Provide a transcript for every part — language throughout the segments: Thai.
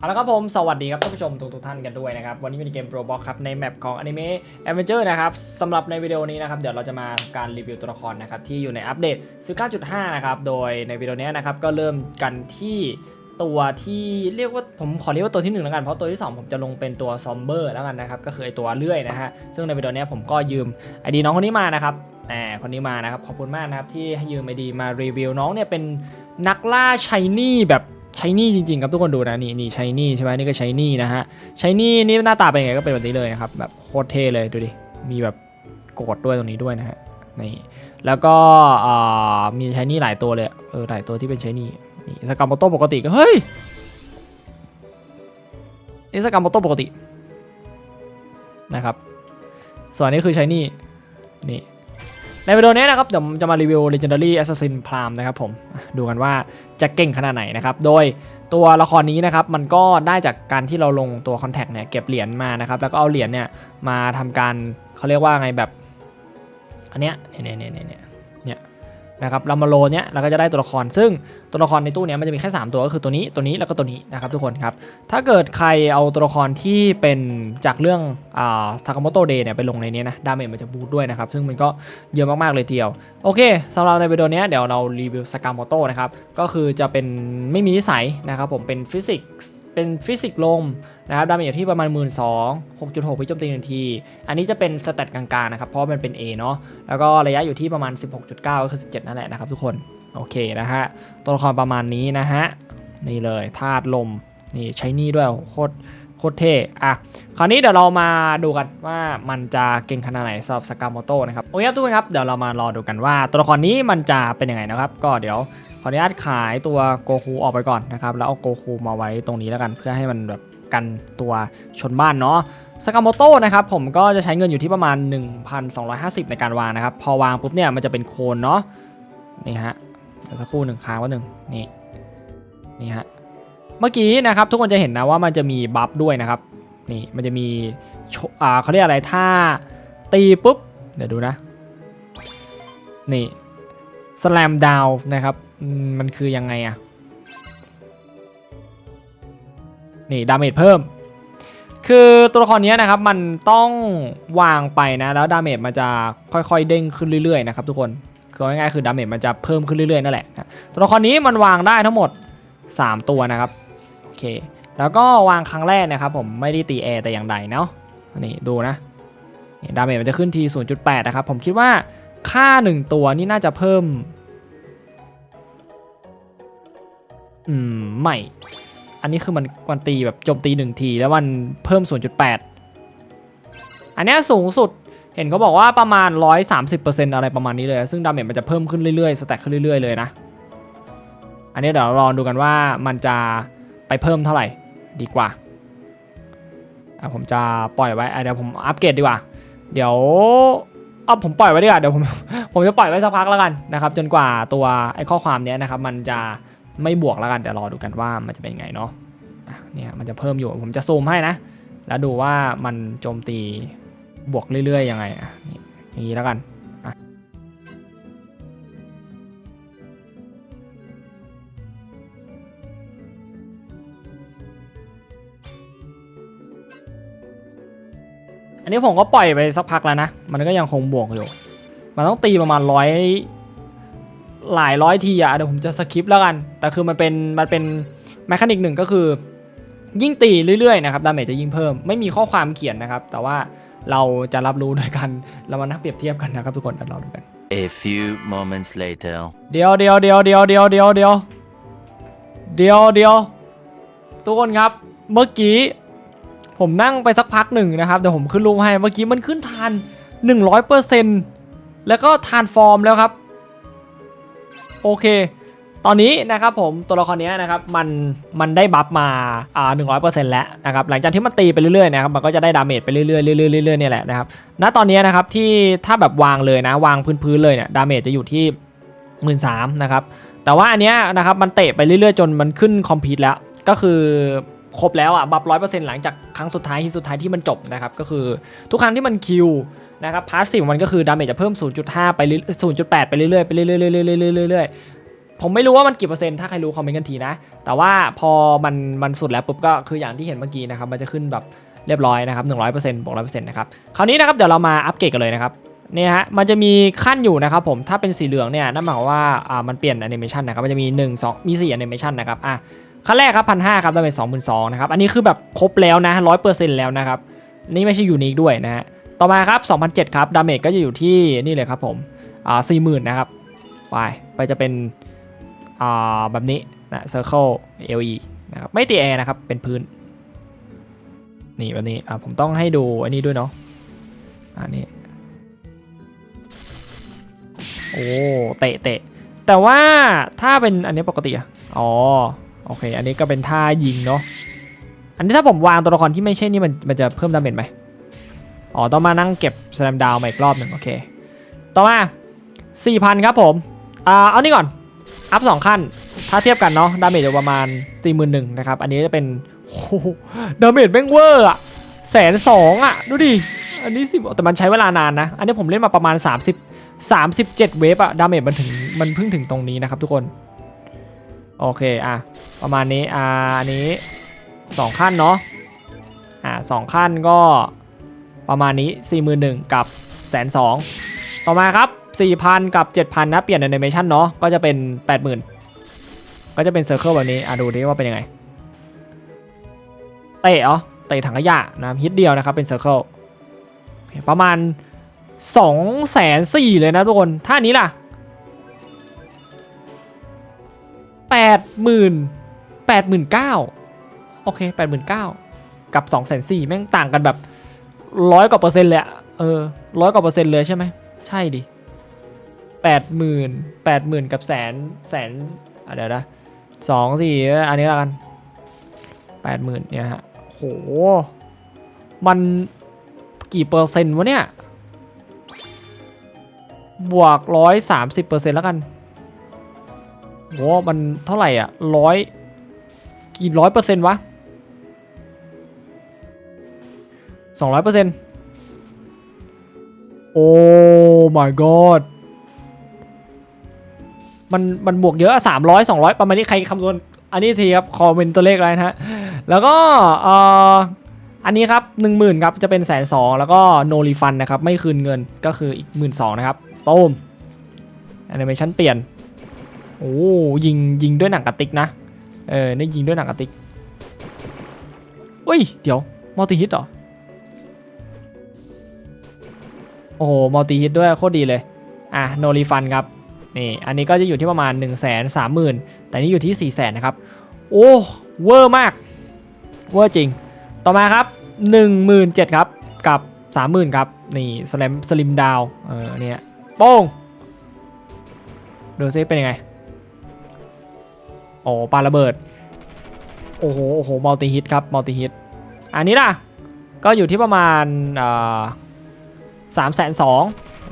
เอาละครับผม สวัสดีครับท่านผู้ชมทุกทุกท่านกันด้วยนะครับ วันนี้มีเกมโปรบ็อกครับในแมปของ Anime Adventure นะครับสำหรับในวิดีโอนี้นะครับ เดี๋ยวเราจะมาการรีวิวตัวละครนะครับ ที่อยู่ในอัปเดต19.5 นะครับ โดยในวิดีโอนี้นะครับ ก็เริ่มกันที่ตัวที่เรียกว่าผมขอเรียกว่าตัวที่1แล้วกันเพราะตัวที่ 2 ผมจะลงเป็นตัวซอมเบอร์แล้วกันนะครับก็คือไอตัวเลื่อยนะฮะซึ่งในวิดีโอนี้ผมก็ยืมไอดีน้องคนนี้มานะครับแหมคนนี้มานะครับขอบคุณมากนะครับที่ให้ยืมไอดีมารีวิวน้องเนี่ยเป็นนักล่าชายนี่แบบ ชายนี่จริงๆครับทุกคนดูนะนี่นี่ชายนี่ใช่ไหมนี่ก็ชายนี่นะฮะชายนี่นี่หน้าตาเป็นไงก็เป็นแบบนี้เลยนะครับแบบโคตรเท่เลยดูดิมีแบบโกดด้วยตรงนี้ด้วยนะฮะนี่แล้วก็มีชายนี่หลายตัวเลยเออหลายตัวที่เป็นชายนี่นี่สกามโมโต้ปกติก็เฮ้ยนี่สกามโมโต้ปกตินะครับส่วนนนี้คือชายนี่นี่ ในวิดีโอนี้นะครับเดี๋ยวจะมารีวิว Legendary Assassin Prime นะครับผมดูกันว่าจะเก่งขนาดไหนนะครับ โดยตัวละครนี้นะครับมันก็ได้จากการที่เราลงตัวคอนแทคเนี่ยเก็บเหรียญมานะครับ แล้วก็เอาเหรียญเนี่ยมาทำการเขาเรียกว่าไงแบบ อันเนี้ยเนี่ยเนี่ยเนี่ยเนี่ยเนี่ย นะครับเรามาโลเนี้ยเราก็จะได้ตัวละคร ซึ่งตัวละครในตู้เนี้ยมันจะมีแค่ 3 ตัวก็คือตัวนี้ตัวนี้แล้วก็ตัวนี้นะครับทุกคนครับถ้าเกิดใครเอาตัวละครที่เป็นจากเรื่องอ่าซากาโมโตเดย์เนี่ยไปลงในนี้นะดาเมจมันจะบูทด้วยนะครับซึ่งมันก็เยอะมากๆเลยทีเดียว โอเคสำหรับในวิดีโอนี้เดี๋ยวเรารีวิวซากาโมโตนะครับก็คือจะเป็นไม่มีนิสัยนะครับผมเป็นฟิสิกส์เป็นฟิสิกส์ลม นะครับดาเมจอยู่ที่ประมาณ 1 2 0 0 6.6วิโจมตีหนึ่งที อันนี้จะเป็นสเตตกลางๆนะครับเพราะมันเป็น A เนาะแล้วก็ระยะอยู่ที่ประมาณ 16.9ก็คือ17 นั่นแหละนะครับทุกคนโอเคนะฮะตัวละครประมาณนี้นะฮะนี่เลยธาตุลมนี่ใช้นี่ด้วยโคตรโคตรเท่อะคราวนี้เดี๋ยวเรามาดูกันว่ามันจะเก่งขนาดไหนสำหรับสกาโมโตนะครับโอเคครับทุกคนครับเดี๋ยวเรามารอดูกันว่าตัวละครนี้มันจะเป็นยังไงนะครับ ก็เดี๋ยวขออนุญาตขายตัวโกคูออกไปก่อนนะครับแล้วเอาโกคูมาไว้ตรงนี้แล้วกันเพื่อให้มันแบบ กันตัวชนบ้านเนาะสกามโมโต้นะครับผมก็จะใช้เงินอยู่ที่ประมาณ 1,250 ในการวางนะครับ พอวางปุ๊บเนี่ยมันจะเป็นโคนเนาะนี่ฮะเดี๋ยวสักครู่หนึ่งค้างว่าหนึ่งนี่นี่ฮะเมื่อกี้นะครับทุกคนจะเห็นนะว่ามันจะมีบัฟด้วยนะครับนี่มันจะมีอ่าเขาเรียกอะไรถ้าตีปุ๊บเดี๋ยวดูนะนี่สแลมดาวนะครับมมันคือยังไงอะ นี่ดาเมจเพิ่ม คือตัวละครนี้นะครับมันต้องวางไปนะแล้วดาเมจมันจะค่อยๆเด้งขึ้นเรื่อยๆนะครับทุกคนคือง่ายๆคือดาเมจมันจะเพิ่มขึ้นเรื่อยๆนั่นแหละตัวละครนี้มันวางได้ทั้งหมด 3 ตัวนะครับโอเคแล้วก็วางครั้งแรกนะครับผมไม่ได้ตีแอร์แต่อย่างใดเนาะนี่ดูนะนดาเมจมันจะขึ้นที0.8 นะครับ ผมคิดว่าค่า 1 ตัวนี่น่าจะเพิ่ม อืม ไม่ อันนี้คือมันมันตีแบบโจมตีหนึ่งที แล้วมันเพิ่ม 0.8 อันนี้สูงสุดเห็นเขาบอกว่าประมาณ 130%อะไรประมาณนี้เลย ซึ่งดาเมจมันจะเพิ่มขึ้นเรื่อยๆ สแต็กขึ้นเรื่อยๆ เลยนะ อันนี้เดี๋ยวรอดูกันว่ามันจะไปเพิ่มเท่าไหร่ดีกว่าผมจะปล่อยไว้เดี๋ยวผมอัปเกรดดีกว่า เดี๋ยวเอาผมปล่อยไว้ดีกว่าเดี๋ยวผมผมจะปล่อยไว้สักพักแล้วกันนะครับ จนกว่าตัวไอ้ข้อความนี้นะครับมันจะ ไม่บวกแล้วกันเดี๋ยวรอดูกันว่ามันจะเป็นไงเนาะเนี่ยมันจะเพิ่มอยู่ผมจะซูมให้นะ แล้วดูว่ามันโจมตีบวกเรื่อยๆยังไงอะนี่อย่างนี้แล้วกันอะอันนี้ผมก็ปล่อยไปสักพักแล้วนะ มันก็ยังคงบวกอยู่ มันต้องตีประมาณร้อย หลายร้อยทีอะเดี๋ยวผมจะสคิปแล้วกัน แต่คือมันเป็นมันเป็นแมคานิกหนึ่งก็คือ ยิ่งตีเรื่อยๆนะครับดาเมจจะยิ่งเพิ่ม ไม่มีข้อความเขียนนะครับ แต่ว่าเราจะรับรู้โดยกันเรามานักเปรียบเทียบกันนะครับทุกคนเดี๋ยวเราดูกัน A few moments later. เดียวเดียวเดียวเดียวเดียวเดียวเดียวเดียวเดียวทุกคนครับเมื่อกี้ผมนั่งไปสักพักหนึ่งนะครับเดี๋ยวผมขึ้นรูปให้เมื่อกี้มันขึ้นทาน 100%แล้วก็ทานฟอร์มแล้วครับ โอเค ตอนนี้นะครับผมตัวละครนี้นะครับมันมันได้บัฟมาอ่าหนึ่งร้อยเปอร์เซ็นต์แล้วนะครับหลังจากที่มันตีไปเรื่อยๆนะครับมันก็จะได้ดาเมจไปเรื่อยๆเรื่อยๆเรื่อยๆเนี่ยแหละนะครับณตอนนี้นะครับที่ถ้าแบบวางเลยนะวางพื้นๆเลยเนี่ยดาเมจจะอยู่ที่หมื่นสามนะครับแต่ว่าอันเนี้ยนะครับมันเตะไปเรื่อยๆ จนมันขึ้นคอมพิวต์แล้วก็คือครบแล้วอะบัฟร้อยเปอร์เซ็นต์หลังจากครั้งสุดท้ายที่สุดท้ายที่มันจบนะครับก็คือทุกครั้งที่มันคิว นะครับพาสซีฟมันก็คือดาเมจจะเพิ่ม 0.5 ไป0.8 ไปเรื่อยๆไปเรื่อยๆเรื่อยๆเรื่อยๆเรื่อยๆผมไม่รู้ว่ามันกี่เปอร์เซ็นต์ถ้าใครรู้คอมเมนต์กันทีนะ แต่ว่าพอมันมันสุดแล้วปุ๊บก็คืออย่างที่เห็นเมื่อกี้นะครับมันจะขึ้นแบบเรียบร้อยนะครับ100%บวก100%นะครับคราวนี้นะครับเดี๋ยวเรามาอัปเกรดกันเลยนะครับเนี่ยฮะมันจะมีขั้นอยู่นะครับผมถ้าเป็นสีเหลืองเนี่ยนั่นหมายความว่าอ่ามันเปลี่ยนแอนิเมชันนะครับมันจะมี 1 2 มี4แอนิเมชันนะครับอะขั้นแรกครับพันห้าครับจะเป็นสองหมื่นสองนะครับอันนี้คือแบบครบแล้วนะร้อยเปอร์เซ็นต์แล้วนะครับนี่ไม่ใช่ยูนิคด้วยนะฮะ ต่อมาครับ2007ครับดาเมจก็จะอยู่ที่นี่เลยครับผมอ่าสี่หมื่นนะครับ ไป ไปจะเป็นอ่าแบบนี้นะ Circle LE นะครับไม่ตีแอร์นะครับ เป็นพื้น นี่แบบนี้อ่าผมต้องให้ดูอันนี้ด้วยเนาะอันนี้โอ้เตะเตะแต่ว่าถ้าเป็นอันนี้ปกติอะอ๋อโอเค อันนี้ก็เป็นท่ายิงเนาะอันนี้ถ้าผมวางตัวละครที่ไม่ใช่นี่มันมันจะเพิ่มดาเมจไหม อ๋อต้องมานั่งเก็บสแลมดาวมาอีกรอบหนึ่งโอเค ต่อมา 4,000 ครับผมอ่าเอานี่ก่อน อัพ 2 ขั้น ถ้าเทียบกันเนาะดาเมจอยู่ประมาณ 41,000นะครับ อันนี้จะเป็นโอ้โหดาเมจแม่งเวอร์อะแสนสองอะดูดิ อันนี้สิแต่มันใช้เวลานานนะ อันนี้ผมเล่นมาประมาณ 30 37 เวฟอะดาเมจมันถึงมันเพิ่งถึงตรงนี้นะครับทุกคน โอเคอะประมาณนี้อ่าอันนี้ 2 ขั้นเนาะอ่าสองขั้นก็ ประมาณนี้ 41,000 กับแสนสองต่อมาครับ 4,000 กับ 7,000 นะ เปลี่ยนแอนิเมชันเนาะก็จะเป็น 80,000 ก็จะเป็นเซอร์เคิลแบบนี้อะดูดิว่าเป็นยังไง เตะเหรอเตะถังขยะนะฮิตเดียวนะครับเป็นเซอร์เคิลประมาณ2องแสนสี่เลยนะทุกคน ท่านี้ล่ะแปดหมื่นแปดหมื่นเก้าโอเคแปดหมื่นเก้ากับ2องแสนสี่แม่งต่างกันแบบ ร้อยกว่าเปอร์เซ็นต์เลยอะเออร้อยกว่าเปอร์เซ็นต์เลยใช่ไหมใช่ดิแปดหมื่นแปดหมื่นกับแสนแสนอะเดี๋ยวนะสองสี่อันนี้ละกันแปดหมื่นเนี่ยฮะโห มันกี่เปอร์เซ็นต์วะเนี่ย บวกร้อยสามสิบเปอร์เซ็นต์แล้วกันโหมันเท่าไหร่อะร้อยกี่ร้อยเปอร์เซ็นต์วะ สองร้อยเปอร์เซ็นต์โอ้ my god มันมันบวกเยอะสามร้อยสองร้อยประมาณนี้ใครคำนวณอันนี้ทีครับ คอมเมนต์ตัวเลขอะไรนะฮะ แล้วก็เอ่ออันนี้ครับ1 0,000ครับ จะเป็นแสนสองแล้วก็ no refund นะครับ ไม่คืนเงินก็คืออีก1 2ื่นนะครับตูมแอนิเมชันเปลี่ยน โอ้ยิงยิงด้วยหนังกระติกนะ เออนี่ยิงด้วยหนังกระติกอุ้ย เดี๋ยว มัลติฮิตเหรอ โอ้โหมัลติฮิตด้วยโคตรดีเลย อะ no refund ครับ นี่ อันนี้ก็จะอยู่ที่ประมาณ 1 3 0 0 0 0 แต่นี่อยู่ที่4 0 0 0 0 0นะครับ โอ้เวอร์มาก เวอร์จริง ต่อมาครับ 17,000ครับ กับ 30,000 ครับ นี่สแลมสลิมดาวเออเนี่ยโป้งดูซิเป็นยังไง โอ้ปาระเบิด โอ้โห โอ้โห มัลติฮิตครับ มัลติฮิต อันนี้ล่ะ ก็อยู่ที่ประมาณสา มแสนสอง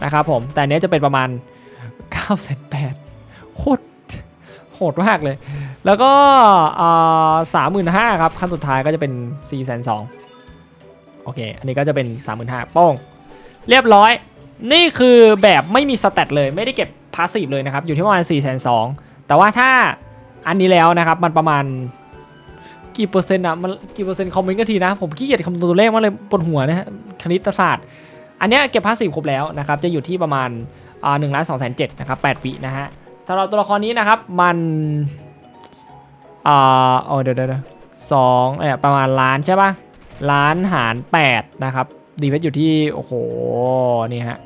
นะครับผม แต่อันเนี้ยจะเป็นประมาณ9ก้าแสนแปดโคตรโหดมากเลย แล้วก็สามหมื่นห้าครับ ขั้นสุดท้ายก็จะเป็น4ี่แสนสองโอเค อันนี้ก็จะเป็น 3 5 0 0 0ป้อง เรียบร้อย นี่คือแบบไม่มีสแตทเลยไม่ได้เก็บพาสซีฟเลยนะครับ อยู่ที่ประมาณ4ี่แสนสองแต่ว่าถ้าอันนี้แล้วนะครับ มันประมาณกี่เปอร์เซ็นต์อะมันกี่เปอร์เซ็นต์คอมเมนต์กันทีนะ ผมขี้เกียจคำนวณตัวเลขมากเลยปวดหัวนะฮะคณิตศาสตร์ อันเนี้ยเก็บพาสซีครบแล้วนะครับจะอยู่ที่ประมาณหนึ่งล้านสองแสนเจ็ดนะครับแปดวินะฮะสำหรับตัวละครนี้นะครับมันอ่าโอ้เดี๋ยวเดี๋ยวเดี๋ยวสองเอ่อประมาณล้านใช่ปะล้านหารแปดนะครับดีเพชอยู่ที่โอ้โหนี่ฮะ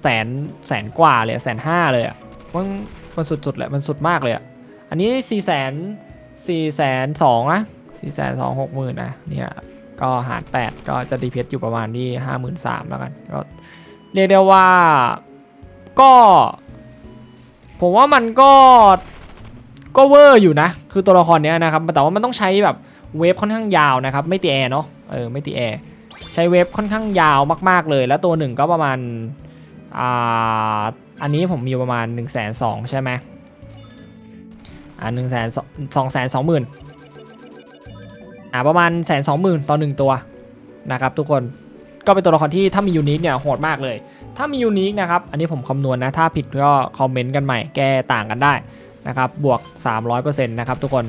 แสนแสนกว่าเลยแสนห้าเลยอะมันมันสุดๆแหละมันสุดมากเลยอะอันนี้สี่แสนสี่แสนสองนะสี่แสนสองหกหมื่นนะเนี่ย ก็หาร 8 ก็จะดีเพชอยู่ประมาณที่ห้าหมื่นสามแล้วกันก็เรียกได้ว่าก็ ผมว่ามันก็ก็เวอร์อยู่นะ คือตัวละครเนี้ยนะครับ แต่ว่ามันต้องใช้แบบเวฟค่อนข้างยาวนะครับ ไม่ตีแอร์เนาะเออไม่ตีแอร์ใช้เวฟค่อนข้างยาวมากๆเลย แล้วตัวหนึ่งก็ประมาณอ่าอันนี้ผมมีประมาณ1นึ่งแสนสองใช่ไหมอ่าหนึ่งแสนสองแสนสองหมื่น อ่าประมาณแสนสองหมื่นต่อหนึ่งตัวนะครับทุกคนก็เป็นตัวละครที่ถ้ามียูนิคเนี่ยโหดมากเลย ถ้ามียูนิคนะครับ อันนี้ผมคำนวณนะถ้าผิดก็คอมเมนต์กันใหม่แก้ต่างกันได้นะครับบวก 300%นะครับทุกคน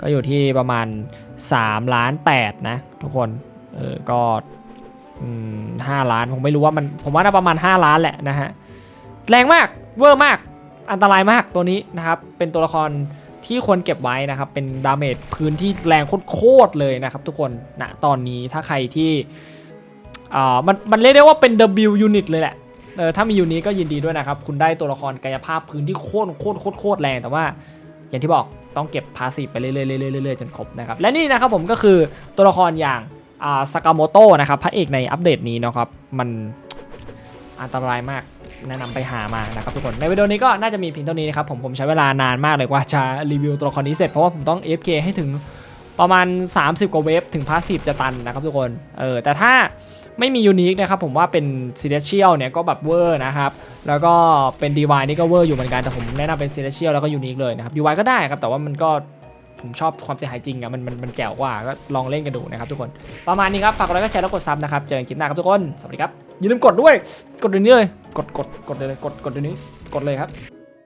ก็อยู่ที่ประมาณ3ล้าน8นะทุกคนเออก็อืม5ล้านผมไม่รู้ว่ามันผมว่าน่าประมาณ 5 ล้านแหละนะฮะแรงมากเวอร์มากอันตรายมากตัวนี้นะครับเป็นตัวละคร ที่ควรเก็บไว้นะครับ เป็นดาเมจพื้นที่แรงโคตรเลยนะครับ ทุกคนณตอนนี้ถ้าใครที่อ่ามันมันเรียกได้ว่าเป็น W unit เลยแหละเออถ้ามียูนี้ก็ยินดีด้วยนะครับ คุณได้ตัวละครกายภาพพื้นที่โคตรโคตรโคตรโคตรแรง แต่ว่าอย่างที่บอกต้องเก็บพาสีไปเรื่อยๆเรื่อยๆเรื่อยๆจนครบนะครับ และนี่นะครับผมก็คือตัวละครอย่างอ่าสากาโมโตะนะครับ พระเอกในอัปเดตนี้นะครับ มันอันตรายมาก แนะนำไปหามานะครับทุกคนในวิดีโอนี้ก็น่าจะมีเพียงเท่านี้นะครับผมผมใช้เวลานานมากเลยกว่าจะรีวิวตัวละครนี้เสร็จเพราะว่าผมต้อง FK ให้ถึงประมาณ 30 กว่าเวฟถึงพาสซีฟจะตันนะครับทุกคนเออแต่ถ้าไม่มียูนิคนะครับผมว่าเป็นซีเดเชียลเนี่ยก็แบบเวอร์นะครับแล้วก็เป็น DY นี่ก็เวอร์อยู่เหมือนกันแต่ผมแนะนำเป็นซีเ e เชียลแล้วก็ยูนิคเลยนะครับ DY ก็ได้ครับแต่ว่ามันก็ผมชอบความเสียหายจริงอะมันมันมันแจ๋วกว่าก็ลองเล่นกันดูนะครับทุกคน ประมาณนี้ครับ ฝากกดไลค์กดแชร์แล้วกดซับนะครับ เจอกันคลิปหน้าครับทุกคน สวัสดีครับ อย่าลืมกดด้วย กดเดี๋ยวนี้เลย กดกดกดเลยกดกดเดี๋ยวนี้ กดเลยครับ